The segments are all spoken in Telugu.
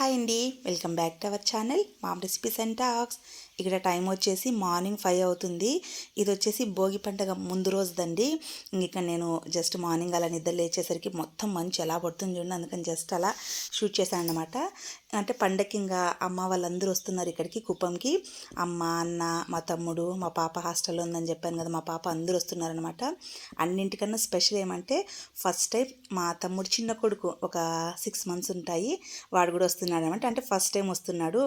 హాయ్ అండి. Welcome back to our channel mom recipes and talks. ఇక్కడ టైం వచ్చేసి మార్నింగ్ ఫైవ్ అవుతుంది. ఇది వచ్చేసి భోగి పండగ ముందు రోజుదండి. ఇంకా నేను జస్ట్ మార్నింగ్ అలా నిద్ర లేచేసరికి మొత్తం మంచు ఎలా పడుతుంది చూడండి. అందుకని జస్ట్ అలా షూట్ చేశాను అనమాట అంటే పండగకి ఇంకా అమ్మ వాళ్ళందరూ వస్తున్నారు ఇక్కడికి కుప్పంకి అమ్మ అన్న మా తమ్ముడు మా పాప హాస్టల్లో ఉందని చెప్పాను కదా మా పాప అందరూ వస్తున్నారనమాట అన్నింటికన్నా స్పెషల్ ఏమంటే ఫస్ట్ టైం మా తమ్ముడు చిన్న కొడుకు ఒక సిక్స్ మంత్స్ ఉంటాయి. వాడు కూడా వస్తుంది వస్తున్నాడు అనమాట అంటే ఫస్ట్ టైం వస్తున్నాడు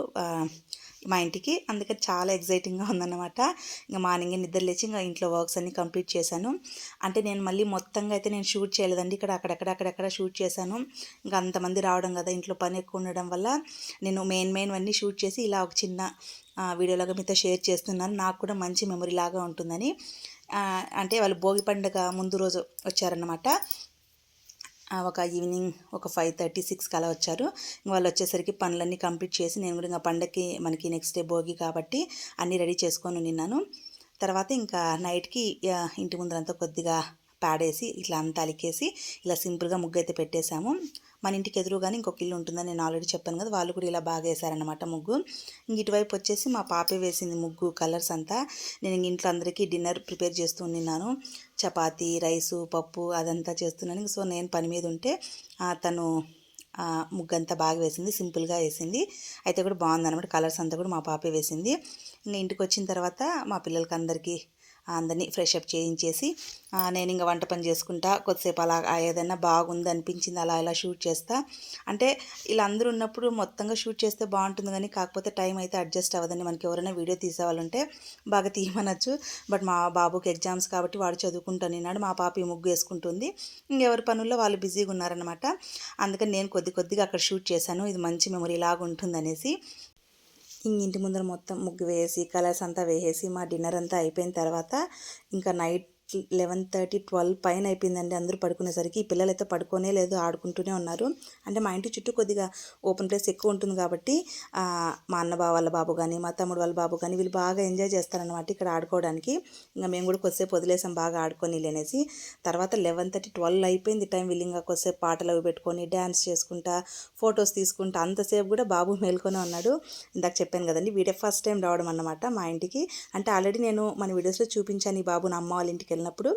మా ఇంటికి. అందుకని చాలా ఎగ్జైటింగ్గా ఉందన్నమాట. ఇంకా మార్నింగ్ నిద్ర లేచి ఇంకా ఇంట్లో వర్క్స్ అన్నీ కంప్లీట్ చేశాను. అంటే నేను మళ్ళీ మొత్తంగా అయితే నేను షూట్ చేయలేదండి. ఇక్కడ అక్కడక్కడ అక్కడక్కడ షూట్ చేశాను. ఇంకా అంతమంది రావడం కదా ఇంట్లో పని ఎక్కువ ఉండడం వల్ల. నేను మెయిన్ మెయిన్ అన్నీ షూట్ చేసి ఇలా ఒక చిన్న వీడియోలాగా మీతో షేర్ చేస్తున్నాను. నాకు కూడా మంచి మెమరీ లాగా ఉంటుందని. అంటే వాళ్ళు భోగి పండుగ ముందు రోజు వచ్చారన్నమాట. ఒక ఈవినింగ్ ఒక ఫైవ్ థర్టీ సిక్స్కి అలా వచ్చారు. వాళ్ళు వచ్చేసరికి పనులన్నీ కంప్లీట్ చేసి నేను కూడా ఇంకా పండగకి మనకి నెక్స్ట్ డే భోగి కాబట్టి అన్నీ రెడీ చేసుకొని నిన్నాను. తర్వాత ఇంకా నైట్కి ఇంటి ముందరంతా కొద్దిగా పాడేసి ఇట్లా అంతా అలికేసి ఇలా సింపుల్గా ముగ్గు అయితే పెట్టేశాము. మన ఇంటికి ఎదురుగానే ఇంకొక ఇల్లు ఉంటుందని నేను ఆల్రెడీ చెప్పాను కదా వాళ్ళు కూడా ఇలా బాగా వేశారనమాట ముగ్గు. ఇంక ఇటువైపు వచ్చేసి మా పాపే వేసింది ముగ్గు కలర్స్ అంతా. నేను ఇంట్లో అందరికీ డిన్నర్ ప్రిపేర్ చేస్తూ ఉన్నాను చపాతీ రైసు పప్పు అదంతా చేస్తున్నాను. సో నేను పని మీద ఉంటే తను ముగ్గంతా బాగా వేసింది. సింపుల్గా వేసింది. అయితే కూడా బాగుందన్నమాట. కలర్స్ అంతా కూడా మా పాపే వేసింది. ఇంకా ఇంటికి వచ్చిన తర్వాత మా పిల్లలకి అందరికీ అందరినీ ఫ్రెష్ అప్ చేయించేసి నేను ఇంకా వంట పని చేసుకుంటా కొద్దిసేపు అలా ఏదైనా బాగుంది అనిపించింది అలా ఇలా షూట్ చేస్తా. అంటే ఇలా అందరూ ఉన్నప్పుడు మొత్తంగా షూట్ చేస్తే బాగుంటుంది కానీ కాకపోతే టైం అయితే అడ్జస్ట్ అవ్వదండి. మనకి ఎవరైనా వీడియో తీసేవాళ్ళుంటే బాగా తీయమనొచ్చు. బట్ మా బాబుకి ఎగ్జామ్స్ కాబట్టి వాడు చదువుకుంటాను ఉన్నాడు మా పాప ఈ ముగ్గు వేసుకుంటుంది. ఇంకెవరి పనుల్లో వాళ్ళు బిజీగా ఉన్నారనమాట అందుకని నేను కొద్ది కొద్దిగా అక్కడ షూట్ చేశాను. ఇది మంచి మెమరీ లాగా ఉంటుందనేసి. ఇంటి ముందర మొత్తం ముగ్గు వేసి కలర్స్ అంతా వేసేసి మా డిన్నర్ అంతా అయిపోయిన తర్వాత ఇంకా నైట్ లెవెన్ థర్టీ ట్వెల్వ్ పైన అయిపోయిందండి అందరూ పడుకునేసరికి. ఈ పిల్లలైతే పడుకోనే లేదు ఆడుకుంటూనే ఉన్నారు. అంటే మా ఇంటి చుట్టూ కొద్దిగా ఓపెన్ ప్లేస్ ఎక్కువ ఉంటుంది కాబట్టి మా అన్న బా వాళ్ళ బాబు కానీ మా తమ్ముడు వాళ్ళ బాబు కానీ వీళ్ళు బాగా ఎంజాయ్ చేస్తారనమాట ఇక్కడ ఆడుకోవడానికి. ఇంకా మేము కూడా కొద్దిసేపు వదిలేసాం బాగా ఆడుకొని అనేసి. తర్వాత లెవెన్ థర్టీ ట్వెల్వ్ అయిపోయింది టైం వీళ్ళు ఇంకా కొద్దిసేపు పాటలు అవి పెట్టుకొని డ్యాన్స్ చేసుకుంటా ఫొటోస్ తీసుకుంటా అంతసేపు కూడా బాబు మేల్కొని ఉన్నాడు. ఇందాక చెప్పాను కదండి వీడే ఫస్ట్ టైం రావడం అన్నమాట మా ఇంటికి. అంటే ఆల్రెడీ నేను మన వీడియోస్లో చూపించాను ఈ బాబు నా అమ్మ వాళ్ళ ఇంటికి వెళ్ళినప్పుడు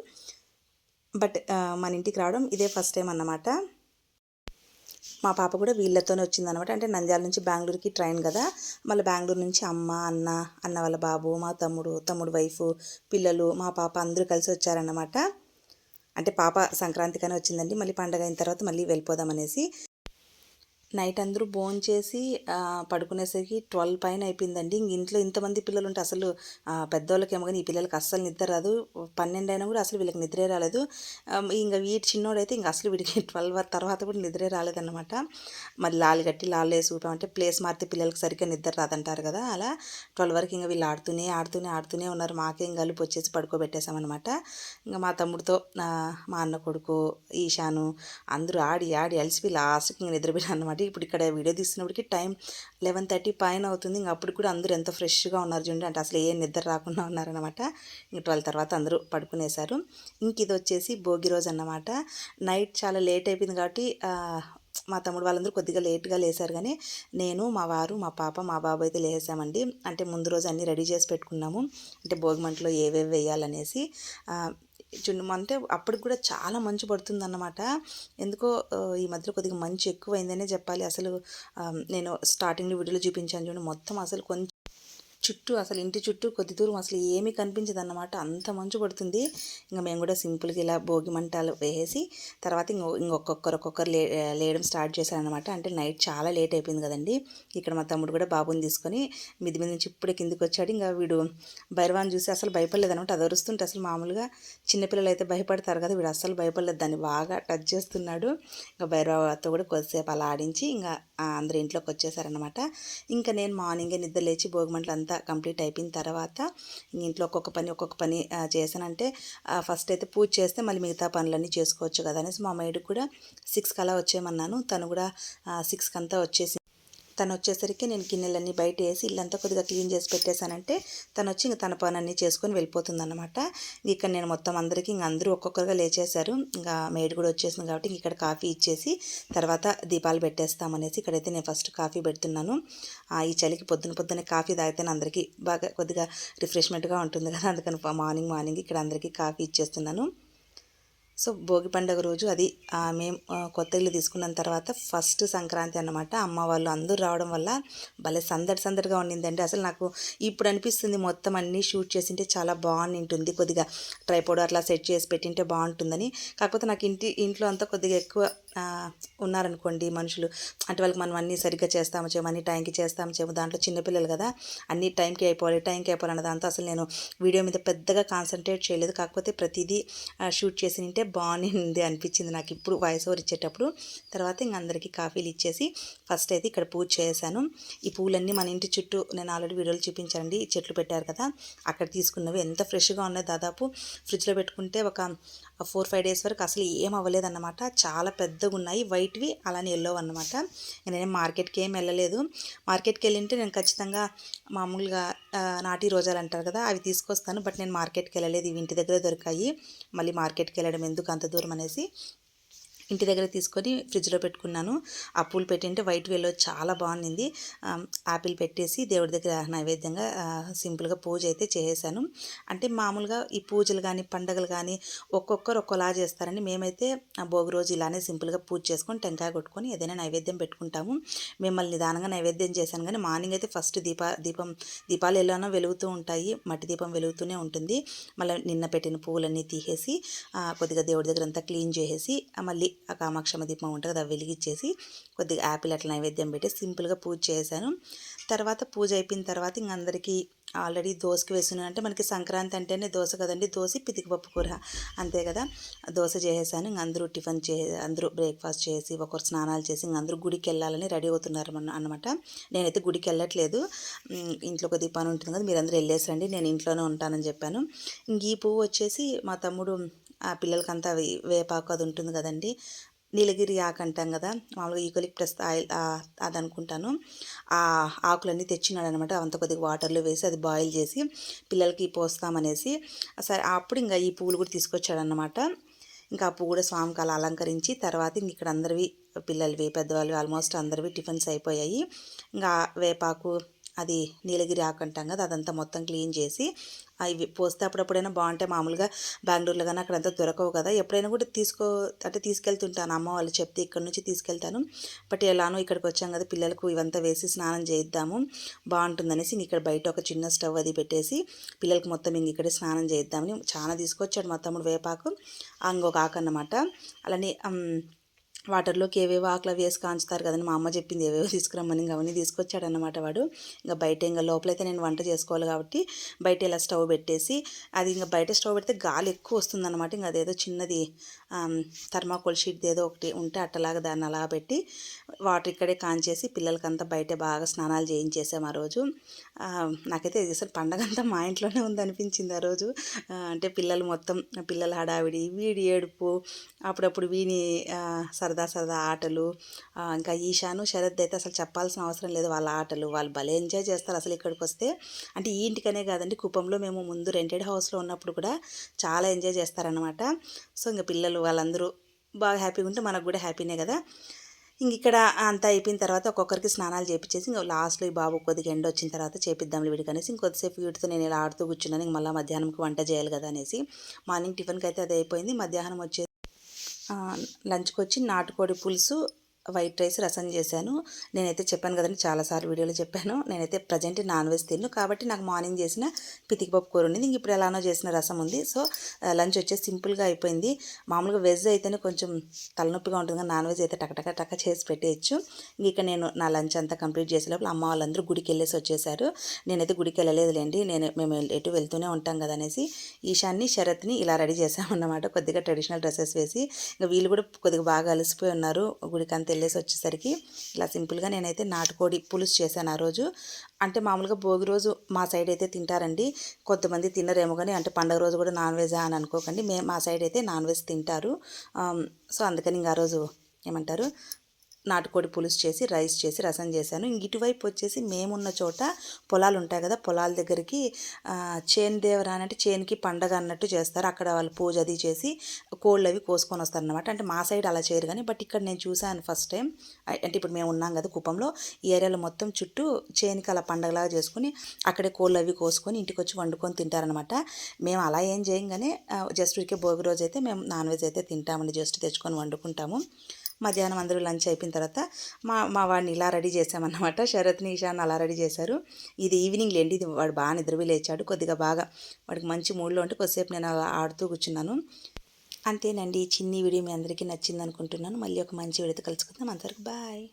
బట్ మన ఇంటికి రావడం ఇదే ఫస్ట్ టైం అన్నమాట. మా పాప కూడా వీళ్ళతోనే వచ్చిందనమాట అంటే నంద్యాల నుంచి బెంగళూరుకి ట్రైన్ కదా. మళ్ళీ బెంగళూరు నుంచి అమ్మ అన్న అన్న వాళ్ళ బాబు మా తమ్ముడు తమ్ముడు వైఫ్ పిల్లలు మా పాప అందరూ కలిసి వచ్చారన్నమాట. అంటే పాప సంక్రాంతికనే వచ్చిందండి. మళ్ళీ పండగ అయిన తర్వాత మళ్ళీ వెళ్ళిపోదాం అనేసి నైట్ అందరూ భోజనం చేసి పడుకునేసరికి ట్వెల్వ్ పైన అయిపోయిందండి. ఇంక ఇంట్లో ఇంతమంది పిల్లలు ఉంటే అసలు ఆ, పెద్దోళ్ళకేమో కానీ ఈ పిల్లలకి అస్సలు నిద్ర రాదు. పన్నెండు అయినా కూడా అసలు వీళ్ళకి నిద్రే రాలేదు. ఇంకా వీటి చిన్నోడైతే ఇంకా అసలు వీడికి ట్వెల్వ్ తర్వాత కూడా నిద్రే రాలేదన్నమాట. మరి లాలు కట్టి లాలు వేసి ఊపామంటే ప్లేస్ మారితే పిల్లలకి సరిగ్గా నిద్ర రాదంటారు కదా అలా. ట్వెల్వ్ వరకు ఇంకా వీళ్ళు ఆడుతూనే ఆడుతూనే ఆడుతూనే ఉన్నారు. మాకేం గలుపు వచ్చేసి పడుకోబెట్టేశామన్నమాట. ఇంకా మా తమ్ముడితో మా అన్న కొడుకు ఈశాను అందరూ ఆడి ఆడి అలసిపోయి లాస్ట్కి ఇంక నిద్రపోయినా అనమాట ఇప్పుడు ఇక్కడ వీడియో తీస్తున్నప్పటికి టైం లెవెన్ థర్టీ పైన అవుతుంది. ఇంక అప్పుడు కూడా అందరూ ఎంత ఫ్రెష్గా ఉన్నారు చూడండి. అంటే అసలు ఏం నిద్ర రాకుండా ఉన్నారనమాట ఇంక ట్వెల్వ్ తర్వాత అందరూ పడుకునేశారు. ఇంక ఇది వచ్చేసి భోగి రోజు అన్నమాట. నైట్ చాలా లేట్ అయిపోయింది కాబట్టి మా తమ్ముడు వాళ్ళందరూ కొద్దిగా లేట్గా లేసారు కానీ నేను మా వారు మా పాప మా బాబు అయితే లేసామండి. అంటే ముందు రోజు అన్నీ రెడీ చేసి పెట్టుకున్నాము. అంటే భోగి మంటలో ఏవేవి వేయాలనేసి ఆ, అంటే అప్పటికి కూడా చాలా మంచు పడుతుందన్నమాట. ఎందుకో ఈ మధ్యలో కొద్దిగా మంచు ఎక్కువైందనే చెప్పాలి. అసలు నేను స్టార్టింగ్లో వీడియోలో చూపించాను చూడండి మొత్తం అసలు కొంచెం చుట్టూ అసలు ఇంటి చుట్టూ కొద్ది దూరం అసలు ఏమీ కనిపించదు అన్నమాట అంత మంచు పడుతుంది. ఇంకా మేము కూడా సింపుల్గా ఇలా భోగి మంటలు వేసి తర్వాత ఇంకో ఇంకొకరు ఒక్కొక్కరు లే లేయడం స్టార్ట్ చేశారనమాట అంటే నైట్ చాలా లేట్ అయిపోయింది కదండి. ఇక్కడ మా తమ్ముడు కూడా బాబుని తీసుకొని మిది మీద నుంచి ఇప్పుడే కిందికి వచ్చాడు. ఇంకా వీడు భైరవాన్ని చూసి అసలు భయపడలేదు అనమాట అది అరుస్తుంటే అసలు మామూలుగా చిన్నపిల్లలు అయితే భయపడతారు కదా వీడు అసలు భయపడలేదు. దాన్ని బాగా టచ్ చేస్తున్నాడు. ఇంకా భైరవాతో కూడా కొద్దిసేపు అలా ఆడించి ఇంకా అందరి అందరు ఇంట్లోకి వచ్చేసారనమాట ఇంకా నేను మార్నింగే నిద్ర లేచి భోగిమంటలు అంతా కంప్లీట్ అయిపోయిన తర్వాత ఇంట్లో ఒక్కొక్క పని ఒక్కొక్క పని చేశానంటే ఫస్ట్ అయితే పూజ చేస్తే మళ్ళీ మిగతా పనులన్నీ చేసుకోవచ్చు కదా అనేసి మా మైడ్కి కూడా సిక్స్కి అలా వచ్చేయమన్నాను. తను కూడా సిక్స్కి అంతా వచ్చేసి తను వచ్చేసరికి నేను గిన్నెలన్నీ బయట వేసి ఇల్లంతా కొద్దిగా క్లీన్ చేసి పెట్టేశానంటే తను వచ్చి ఇంక తన పని అన్నీ చేసుకొని వెళ్ళిపోతుంది అనమాట ఇక్కడ నేను మొత్తం అందరికీ ఇంక అందరూ ఒక్కొక్కరుగా లేచేశారు. ఇంకా మేడ్ కూడా వచ్చేసింది కాబట్టి ఇంక ఇక్కడ కాఫీ ఇచ్చేసి తర్వాత దీపాలు పెట్టేస్తామనేసి ఇక్కడైతే నేను ఫస్ట్ కాఫీ పెడుతున్నాను. ఆ, ఈ చలికి పొద్దున పొద్దునే కాఫీ తాగితేనే అందరికీ బాగా కొద్దిగా రిఫ్రెష్మెంట్గా ఉంటుంది కదా అందుకని మార్నింగ్ మార్నింగ్ ఇక్కడ అందరికీ కాఫీ ఇచ్చేస్తున్నాను. సో భోగి పండుగ రోజు అది మేము కొత్త ఇల్లు తీసుకున్న తర్వాత ఫస్ట్ సంక్రాంతి అన్నమాట. అమ్మ వాళ్ళు అందరూ రావడం వల్ల భలే సందడి సందడిగా ఉండిందండి. అసలు నాకు ఇప్పుడు అనిపిస్తుంది మొత్తం అన్నీ షూట్ చేసింటే చాలా బాగుంటుంది కొద్దిగా ట్రైపోడ్ అట్లా సెట్ చేసి పెట్టింటే బాగుంటుందని. కాకపోతే నాకు ఇంటి ఇంట్లో అంతా కొద్దిగా ఎక్కువ ఉన్నారనుకోండి మనుషులు. అంటే వాళ్ళకి మనం అన్నీ సరిగ్గా చేస్తాము చేయము అన్ని టైంకి చేస్తాము చేయము దాంట్లో చిన్నపిల్లలు కదా అన్ని టైంకి అయిపోవాలి టైంకి అయిపోవాలి అన్న దాంతో అసలు నేను వీడియో మీద పెద్దగా కాన్సన్ట్రేట్ చేయలేదు. కాకపోతే ప్రతిదీ షూట్ చేసి నింటే బాగుంది అనిపించింది నాకు ఇప్పుడు వాయిస్ ఓవర్ ఇచ్చేటప్పుడు. తర్వాత ఇంక అందరికీ కాఫీలు ఇచ్చేసి ఫస్ట్ అయితే ఇక్కడ పూజ చేశాను. ఈ పూలన్నీ మన ఇంటి చుట్టూ నేను ఆల్రెడీ వీడియోలు చూపించానండి చెట్లు పెట్టారు కదా అక్కడ తీసుకున్నవి ఎంత ఫ్రెష్గా ఉన్నాయి దాదాపు ఫ్రిడ్జ్లో పెట్టుకుంటే ఒక ఫోర్ ఫైవ్ డేస్ వరకు అసలు ఏం అవ్వలేదన్నమాట. చాలా పెద్దగా ఉన్నాయి వైట్వి అలానే ఎల్లో అనమాట నేను మార్కెట్కి ఏం వెళ్ళలేదు. మార్కెట్కి వెళ్ళింటే నేను ఖచ్చితంగా మామూలుగా నాటి రోజాలు అంటారు కదా అవి తీసుకొస్తాను. బట్ నేను మార్కెట్కి వెళ్ళలేదు. ఇవి ఇంటి దగ్గర దొరికాయి. మళ్ళీ మార్కెట్కి వెళ్ళడం ఎందుకు అంత దూరం అనేసి. ఇంటి దగ్గర తీసుకొని ఫ్రిడ్జ్లో పెట్టుకున్నాను. ఆ పూలు పెట్టింటే వైట్ వేలో చాలా బాగుంది ఆపిల్ పెట్టేసి దేవుడి దగ్గర నైవేద్యంగా సింపుల్గా పూజ అయితే చేసేసాను. అంటే మామూలుగా ఈ పూజలు కానీ పండగలు కానీ ఒక్కొక్కరు ఒక్కోలా చేస్తారండి మేమైతే ఆ భోగి రోజు ఇలానే సింపుల్గా పూజ చేసుకొని టెంకాయ కొట్టుకొని ఏదైనా నైవేద్యం పెట్టుకుంటాము. మిమ్మల్ని నిదానంగా నైవేద్యం చేశాను కానీ మార్నింగ్ అయితే ఫస్ట్ దీప దీపం దీపాలు ఎలానో వెలుగుతూ ఉంటాయి. మట్టి దీపం వెలుగుతూనే ఉంటుంది. మళ్ళీ నిన్న పెట్టిన పువ్వులన్నీ తీసేసి కొద్దిగా దేవుడి దగ్గర అంతా క్లీన్ చేసేసి మళ్ళీ ఆ కామాక్షమ్మ దీపం ఉంటుంది కదా అవి వెలిగించేసి కొద్దిగా యాపిల్ అట్లా నైవేద్యం పెట్టి సింపుల్గా పూజ చేశాను. తర్వాత పూజ అయిపోయిన తర్వాత ఇంక అందరికీ ఆల్రెడీ దోశకి వేస్తున్నాను. అంటే మనకి సంక్రాంతి అంటేనే దోశ కదండి దోశ పితికిపప్పు కూర అంతే కదా. దోశ చేసేసాను ఇంక అందరూ టిఫిన్ చే అందరూ బ్రేక్ఫాస్ట్ చేసి ఒకరు స్నానాలు చేసి ఇంక అందరూ గుడికి వెళ్ళాలని రెడీ అవుతున్నారు అనమాట నేనైతే గుడికి వెళ్ళట్లేదు. ఇంట్లో కొద్ది పని ఉంటుంది కదా మీరు అందరూ వెళ్ళేసండి నేను ఇంట్లోనే ఉంటానని చెప్పాను. ఇంక ఈ పువ్వు వచ్చేసి మా తమ్ముడు ఆ పిల్లలకంతా వేపాకు అది ఉంటుంది కదండి. నీలగిరి ఆకు అంటాం కదా మామూలుగా ఈకోలిప్టస్ ఆయిల్ అది అనుకుంటాను ఆ ఆకులన్నీ తెచ్చినాడు అనమాట అంత కొద్దిగా వాటర్లో వేసి అది బాయిల్ చేసి పిల్లలకి పోస్తామనేసి సరే అప్పుడు ఇంకా ఈ పువ్వులు కూడా తీసుకొచ్చాడనమాట. ఇంకా ఆ పువ్వు కూడా స్వామికి అలా అలంకరించి తర్వాత ఇంక ఇక్కడ అందరివి పిల్లలవి పెద్దవాళ్ళు ఆల్మోస్ట్ అందరివి టిఫిన్స్ అయిపోయాయి. ఇంకా వేపాకు అది నీలగిరి ఆకు అంటాం కదా అదంతా మొత్తం క్లీన్ చేసి అవి పోస్తే అప్పుడప్పుడైనా బాగుంటాయి. మామూలుగా బెంగళూరులో కానీ అక్కడంతా దొరకవు కదా. ఎప్పుడైనా కూడా తీసుకో అంటే తీసుకెళ్తుంటాను. అమ్మ వాళ్ళు చెప్తే ఇక్కడ నుంచి తీసుకెళ్తాను. బట్ ఎలానో ఇక్కడికి వచ్చాం కదా పిల్లలకు ఇవంతా వేసి స్నానం చేయిద్దాము బాగుంటుందనేసి ఇక్కడ బయట ఒక చిన్న స్టవ్ అది పెట్టేసి పిల్లలకు మొత్తం ఇంక ఇక్కడే స్నానం చేయిద్దామని చాలా తీసుకొచ్చాడు మా తమ్ముడు వేపాకు. ఆ ఇంకొక ఆకు అన్నమాట. అలానే వాటర్లోకి ఏవేవో ఆకులు అవి వేసి కాంచుతారు కదని మా అమ్మ చెప్పింది ఏవేవో తీసుకురమ్మని ఇంకా అవన్నీ తీసుకొచ్చాడనమాట వాడు. ఇంకా బయట ఇంకా లోపలైతే నేను వంట చేసుకోవాలి కాబట్టి బయట ఇలా స్టవ్ పెట్టేసి అది ఇంకా బయట స్టవ్ పెడితే గాలి ఎక్కువ వస్తుందన్నమాట. ఇంకా అదేదో చిన్నది థర్మాకోల్ షీట్ ఏదో ఒకటి ఉంటే అట్టలాగా దాన్ని అలా పెట్టి వాటర్ ఇక్కడే కాంచేసి పిల్లలకంతా బయట బాగా స్నానాలు చేయించేసాం ఆ రోజు. నాకైతే ఇది అసలు పండగ అంతా మా ఇంట్లోనే ఉందనిపించింది ఆ రోజు. అంటే పిల్లలు మొత్తం పిల్లల హడావిడి వీడి ఏడుపు అప్పుడప్పుడు వీని సరదా సరదా ఆటలు ఇంకా ఈశాను శరత్ అయితే అసలు చెప్పాల్సిన అవసరం లేదు వాళ్ళ ఆటలు వాళ్ళు భలే ఎంజాయ్ చేస్తారు అసలు ఇక్కడికి వస్తే. అంటే ఈ ఇంటికనే కాదండి కుప్పంలో మేము ముందు రెంటెడ్ హౌస్లో ఉన్నప్పుడు కూడా చాలా ఎంజాయ్ చేస్తారనమాట సో ఇంకా పిల్లలు వాళ్ళందరూ బాగా హ్యాపీగా ఉంటే మనకు కూడా హ్యాపీనే కదా. ఇంక ఇక్కడ అంతా అయిపోయిన తర్వాత ఒక్కొక్కరికి స్నానాలు చేపించేసి ఇంకా లాస్ట్లో ఈ బాబు కొద్దిగా ఎండ వచ్చిన తర్వాత చేపిద్దాం వీడికి అనేసి ఇంకొద్దిసేపు వీటితో నేను ఇలా ఆడుతూ కూర్చున్నాను ఇంక మళ్ళీ మధ్యాహ్నంకి వంట చేయాలి కదా అనేసి. మార్నింగ్ టిఫిన్కి అయితే అది అయిపోయింది మధ్యాహ్నం వచ్చేసి లంచ్కి వచ్చి నాటుకోడి పులుసు వైట్ రైస్ రసం చేశాను. నేనైతే చెప్పాను కదండి చాలాసార్లు వీడియోలో చెప్పాను. నేనైతే ప్రజెంట్ నాన్ వెజ్ తిన్ను. కాబట్టి నాకు మార్నింగ్ చేసిన పితికి పప్పు కూర ఉంది ఇంక ఇప్పుడు ఎలానో చేసిన రసం ఉంది. సో లంచ్ వచ్చేసి సింపుల్గా అయిపోయింది. మామూలుగా వెజ్ అయితేనే కొంచెం తలనొప్పిగా ఉంటుంది కానీ నాన్ వెజ్ అయితే టక టక టక చేసి పెట్టేయచ్చు. ఇంక నేను నా లంచ్ అంతా కంప్లీట్ చేసే లోపల అమ్మ వాళ్ళందరూ గుడికి వెళ్ళేసి వచ్చేసారు. నేనైతే గుడికి వెళ్ళలేదులేండి. నేను మేము ఎటు వెళ్తూనే ఉంటాం కదా అనేసి ఈశాన్ని శరత్ని ఇలా రెడీ చేసామన్నమాట. కొద్దిగా ట్రెడిషనల్ డ్రెస్సెస్ వేసి. ఇంకా వీళ్ళు కూడా కొద్దిగా బాగా అలసిపోయి ఉన్నారు. గుడికి అంతా వెళ్ళేసి వచ్చేసరికి ఇలా సింపుల్గా నేనైతే నాటుకోడి పులుసు చేశాను ఆ రోజు. అంటే మామూలుగా భోగి రోజు మా సైడ్ అయితే తింటారండి. కొంతమంది తినరేమో కానీ అంటే పండగ రోజు కూడా నాన్ వెజ్ అని అనుకోకండి. మే మా సైడ్ అయితే నాన్ వెజ్ తింటారు. సో అందుకని ఇంకా ఆ రోజు ఏమంటారు? నాటుకోడి పులుసు చేసి రైస్ చేసి రసం చేశాను. ఇంక ఇటువైపు వచ్చేసి మేమున్న చోట పొలాలు ఉంటాయి కదా పొలాల దగ్గరికి చేను దేవరా అంటే చేనుకి పండగ అన్నట్టు చేస్తారు. అక్కడ వాళ్ళు పూజ అది చేసి కోళ్ళు అవి కోసుకొని వస్తారు అనమాట అంటే మా సైడ్ అలా చేయరు కానీ బట్ ఇక్కడ నేను చూశాను ఫస్ట్ టైం. అంటే ఇప్పుడు మేము ఉన్నాం కదా కుప్పంలో ఈ ఏరియాలో మొత్తం చుట్టూ చేనుకి అలా పండగలాగా చేసుకుని అక్కడే కోళ్ళు అవి కోసుకొని ఇంటికి వచ్చి వండుకొని తింటారనమాట మేము అలా ఏం చేయంగానే జస్ట్ ఊరికే భోగి రోజు అయితే మేము నాన్ వెజ్ అయితే తింటామండి. జస్ట్ తెచ్చుకొని వండుకుంటాము. మధ్యాహ్నం అందరూ లంచ్ అయిపోయిన తర్వాత మా మా వాడిని ఇలా రెడీ చేసామన్నమాట శరత్ని ఈశాన్ అలా రెడీ చేశారు. ఇది ఈవినింగ్ లేండి ఇది వాడు బాగా నిద్రవి లేచాడు. కొద్దిగా బాగా వాడికి మంచి మూడ్లో ఉంటే కొద్దిసేపు నేను అలా ఆడుతూ కూర్చున్నాను. అంతేనండి చిన్ని వీడియో మీ అందరికీ నచ్చింది అనుకుంటున్నాను మళ్ళీ ఒక మంచి వీడియోతో కలుసుకుందాం. అంతవరకు బాయ్.